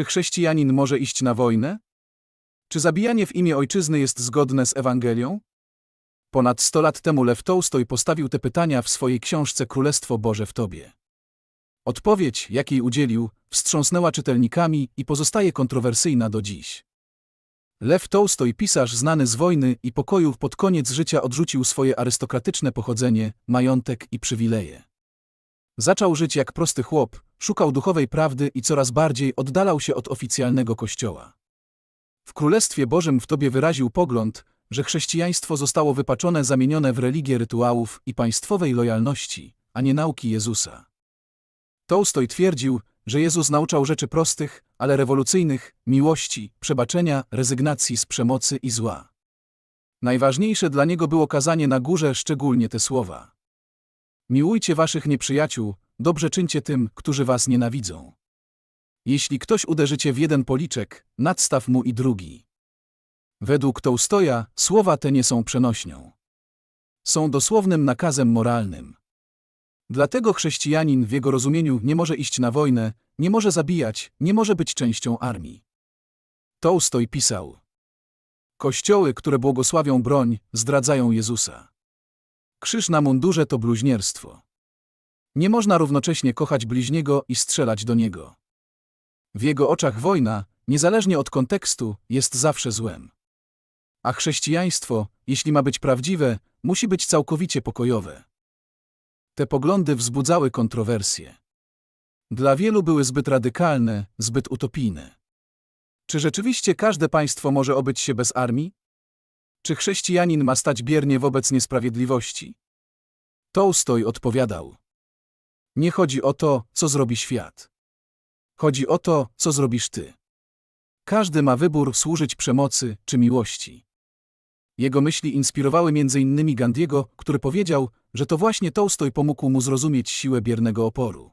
Czy chrześcijanin może iść na wojnę? Czy zabijanie w imię ojczyzny jest zgodne z Ewangelią? Ponad 100 lat temu Lew Tolstoj postawił te pytania w swojej książce Królestwo Boże w Tobie. Odpowiedź, jakiej udzielił, wstrząsnęła czytelnikami i pozostaje kontrowersyjna do dziś. Lew Tolstoj, pisarz znany z wojny i pokoju, pod koniec życia odrzucił swoje arystokratyczne pochodzenie, majątek i przywileje. Zaczął żyć jak prosty chłop, szukał duchowej prawdy i coraz bardziej oddalał się od oficjalnego kościoła. W Królestwie Bożym w tobie wyraził pogląd, że chrześcijaństwo zostało wypaczone, zamienione w religię rytuałów i państwowej lojalności, a nie nauki Jezusa. Tolstoj twierdził, że Jezus nauczał rzeczy prostych, ale rewolucyjnych, miłości, przebaczenia, rezygnacji z przemocy i zła. Najważniejsze dla niego było kazanie na górze szczególnie te słowa. Miłujcie waszych nieprzyjaciół, dobrze czyńcie tym, którzy was nienawidzą. Jeśli ktoś uderzycie w jeden policzek, nadstaw mu i drugi. Według Tolstoja słowa te nie są przenośnią. Są dosłownym nakazem moralnym. Dlatego chrześcijanin w jego rozumieniu nie może iść na wojnę, nie może zabijać, nie może być częścią armii. Tolstoj pisał: Kościoły, które błogosławią broń, zdradzają Jezusa. Krzyż na mundurze to bluźnierstwo. Nie można równocześnie kochać bliźniego i strzelać do niego. W jego oczach wojna, niezależnie od kontekstu, jest zawsze złem. A chrześcijaństwo, jeśli ma być prawdziwe, musi być całkowicie pokojowe. Te poglądy wzbudzały kontrowersje. Dla wielu były zbyt radykalne, zbyt utopijne. Czy rzeczywiście każde państwo może obyć się bez armii? Czy chrześcijanin ma stać biernie wobec niesprawiedliwości? Tolstoj odpowiadał: Nie chodzi o to, co zrobi świat. Chodzi o to, co zrobisz ty. Każdy ma wybór służyć przemocy czy miłości. Jego myśli inspirowały m.in. Gandiego, który powiedział, że to właśnie Tolstoj pomógł mu zrozumieć siłę biernego oporu.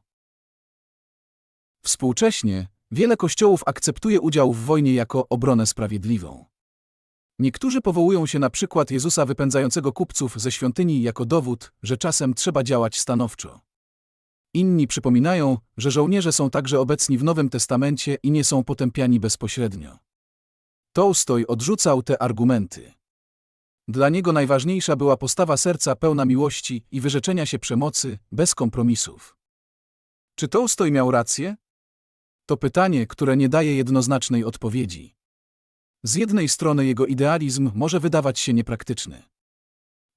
Współcześnie wiele kościołów akceptuje udział w wojnie jako obronę sprawiedliwą. Niektórzy powołują się na przykład Jezusa wypędzającego kupców ze świątyni jako dowód, że czasem trzeba działać stanowczo. Inni przypominają, że żołnierze są także obecni w Nowym Testamencie i nie są potępiani bezpośrednio. Tolstoj odrzucał te argumenty. Dla niego najważniejsza była postawa serca pełna miłości i wyrzeczenia się przemocy, bez kompromisów. Czy Tolstoj miał rację? To pytanie, które nie daje jednoznacznej odpowiedzi. Z jednej strony jego idealizm może wydawać się niepraktyczny.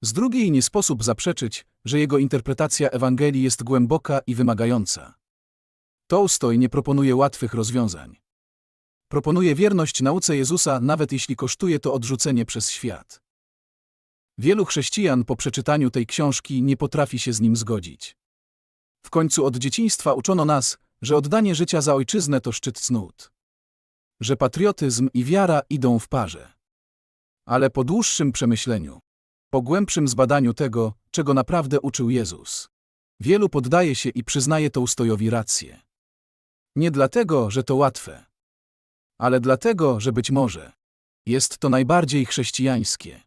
Z drugiej nie sposób zaprzeczyć, że jego interpretacja Ewangelii jest głęboka i wymagająca. Tolstoj nie proponuje łatwych rozwiązań. Proponuje wierność nauce Jezusa, nawet jeśli kosztuje to odrzucenie przez świat. Wielu chrześcijan po przeczytaniu tej książki nie potrafi się z nim zgodzić. W końcu od dzieciństwa uczono nas, że oddanie życia za ojczyznę to szczyt cnót. Że patriotyzm i wiara idą w parze. Ale po dłuższym przemyśleniu, po głębszym zbadaniu tego, czego naprawdę uczył Jezus, wielu poddaje się i przyznaje Tolstojowi rację. Nie dlatego, że to łatwe, ale dlatego, że być może jest to najbardziej chrześcijańskie.